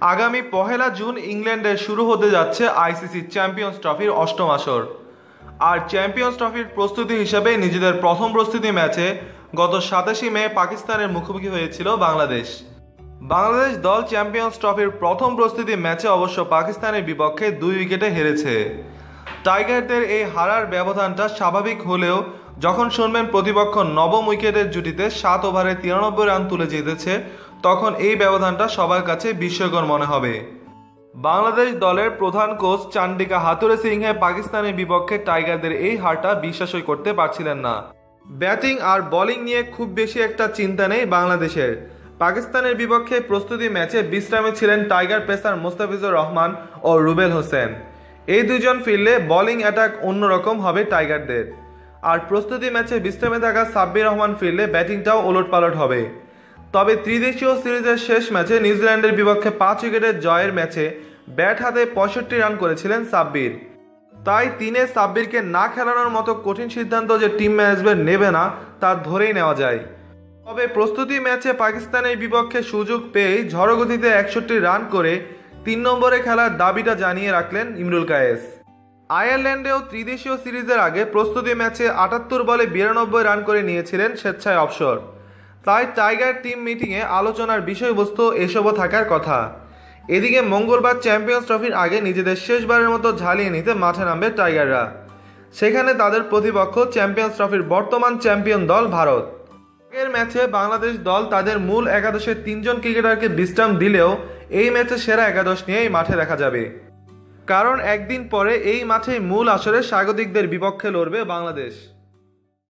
আগামী পহেলা জুন ইংল্যান্ডে শুরু হতে যাচ্ছে আইসিসি চ্যাম্পিয়ন্স ট্রফির অষ্টম আসর। আর চ্যাম্পিয়ন্স ট্রফির প্রস্তুতি হিসেবে নিজেদের প্রথম প্রস্তুতি ম্যাচে গত সাতাশি মে পাকিস্তানের মুখোমুখি হয়েছিল বাংলাদেশ। বাংলাদেশ দল চ্যাম্পিয়ন্স ট্রফির প্রথম প্রস্তুতি ম্যাচে অবশ্য পাকিস্তানের বিপক্ষে দুই উইকেটে হেরেছে। টাইগারদের এই হারার ব্যবধানটা স্বাভাবিক হলেও যখন শুনবেন প্রতিপক্ষ নবম উইকেটের জুটিতে সাত ওভারে তিরানব্বই রান তুলে জিতেছে তখন এই ব্যবধানটা সবার কাছে বিস্ময়কর মনে হবে। বাংলাদেশ দলের প্রধান কোচ চান্ডিকা হাতুরে সিংহে পাকিস্তানের বিপক্ষে টাইগারদের এই হারটা বিশ্বাসই করতে পারছিলেন না। ব্যাটিং আর বোলিং নিয়ে খুব বেশি একটা চিন্তা নেই বাংলাদেশের। পাকিস্তানের বিপক্ষে প্রস্তুতি ম্যাচে বিশ্রামে ছিলেন টাইগার পেসার মোস্তাফিজুর রহমান ও রুবেল হোসেন। এই দুজন ফিরলে বোলিং অ্যাটাক অন্যরকম হবে টাইগারদের। আর প্রস্তুতি ম্যাচে বিশ্রামে থাকা সাব্বির রহমান ফিরলে ব্যাটিংটাও ওলটপালট হবে। তবে ত্রিদেশীয় সিরিজের শেষ ম্যাচে নিউজিল্যান্ডের বিপক্ষে পাঁচ উইকেটের জয়ের ম্যাচে ব্যাট হাতে পঁয়ষট্টি রান করেছিলেন সাব্বির। তাই তিনে সাব্বিরকে না খেলানোর মতো কঠিন সিদ্ধান্ত যে টিম ম্যানেজমেন্ট নেবে না, তা ধরেই নেওয়া যায়। তবে প্রস্তুতি ম্যাচে পাকিস্তানের বিপক্ষে সুযোগ পেয়েই ঝড়গতিতে একষট্টি রান করে তিন নম্বরে খেলার দাবিটা জানিয়ে রাখলেন ইমরুল কায়েস। আয়ারল্যান্ডেও ত্রিদেশীয় সিরিজের আগে প্রস্তুতি ম্যাচে আটাত্তর বলে বিরানব্বই রান করে নিয়েছিলেন স্বেচ্ছায় অবসর। তাই টাইগার টিম মিটিংয়ে আলোচনার বিষয়বস্তু এসবও থাকার কথা। এদিকে মঙ্গলবার চ্যাম্পিয়ন্স ট্রফির আগে নিজেদের শেষবারের মতো ঝালিয়ে নিতে মাঠে নামবে টাইগাররা। সেখানে তাদের প্রতিপক্ষ চ্যাম্পিয়ন্স ট্রফির বর্তমান চ্যাম্পিয়ন দল ভারত। আগের ম্যাচে বাংলাদেশ দল তাদের মূল একাদশের তিনজন ক্রিকেটারকে বিশ্রাম দিলেও এই ম্যাচে সেরা একাদশ নিয়েই মাঠে দেখা যাবে। কারণ একদিন পরে এই মাঠেই মূল আসরে স্বাগতিকদের বিপক্ষে লড়বে বাংলাদেশ।